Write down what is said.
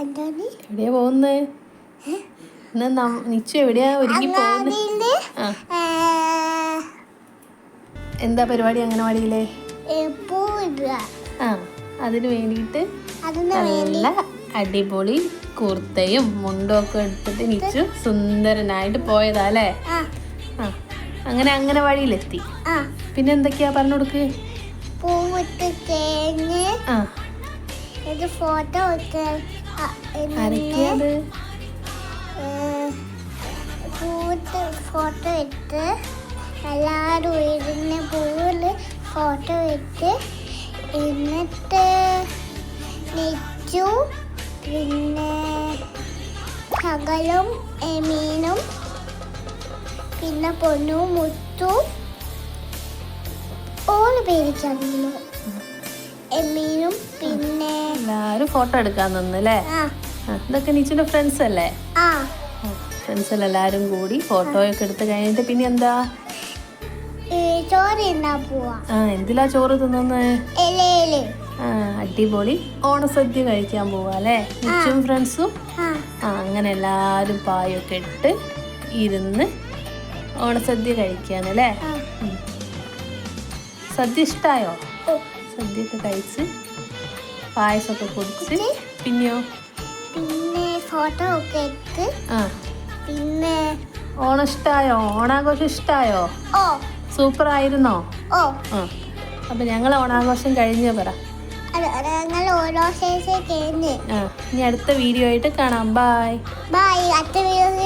എന്താണ് എവിടെയാ പോകുന്നേ? എന്നാ നിച്ചു എവിടെയാ ഒരുങ്ങി പോകുന്നത് എന്താ പരിപാടി അംഗനവാടിയിലെ? പൂ ഇടുക ആ അതിന് വേണ്ടിയിട്ട് നല്ല അടിപൊളി കുർത്തയും മുണ്ടും ഒക്കെ എടുത്തിട്ട് നിച്ചു സുന്ദരനായിട്ട് പോയതാ അല്ലേ? ആ. ആ അങ്ങനെ വഴിയിലെത്തി പിന്നെ എന്തൊക്കെയാ പറഞ്ഞു കൊടുക്ക്? പൂവിട്ട് ഫോട്ടോ ആരൊക്കെയത്? പൂവിട്ട് ഫോട്ടോ ഇട്ട്. എല്ലാവരും ഇരുന്ന് പൂവിൽ ഫോട്ടോ ഇട്ട്. എന്നിട്ട് നെച്ചു. പിന്നെ സകലും എമീനും പിന്നെ പൊന്നു മുത്തു. ഓൾ പേരിച്ചറിയുന്നു എമ്മീനും പിന്നെ എല്ലാരും ഫോട്ടോ എടുക്കാൻ നിന്നല്ലേ? ഇതൊക്കെ നിച്ചിന്റെ ഫ്രണ്ട്സ് അല്ലേ? ഫ്രണ്ട്സ് എല്ലാരും കൂടി ഫോട്ടോയൊക്കെ എടുത്ത് കഴിഞ്ഞിട്ട് പിന്നെ എന്താ? ആ എന്തിലാ ചോറ് തിന്നുന്നത് അടിപൊളി. ഓണസദ്യ കഴിക്കാൻ പോവാ അല്ലേ? നിച്ചും ഫ്രണ്ട്സും ആ അങ്ങനെ എല്ലാരും പായൊക്കെ ഇട്ട് ഇരുന്ന് ഓണസദ്യ കഴിക്കാനല്ലേ? അല്ലേ സദ്യ ഇഷ്ടായോ? ഓ, സദ്യയൊക്കെ കഴിച്ച് പായസമൊക്കെ കുടിച്ച്. പിന്നെയോ? പിന്നെ ഫോട്ടോ ഒക്കെ എടുത്ത് പിന്നെ ഓണം ഇഷ്ടായോ? ഓണാഘോഷം ഇഷ്ടായോ? ഓ. സൂപ്പർ ആയിരുന്നോ ഓ. ആ. അപ്പം ഞങ്ങൾ ഓണാഘോഷം കഴിഞ്ഞ പറ. ഇനി അടുത്ത വീഡിയോ ആയിട്ട് കാണാം. ബായ് ബായ് അടുത്ത വീഡിയോയിൽ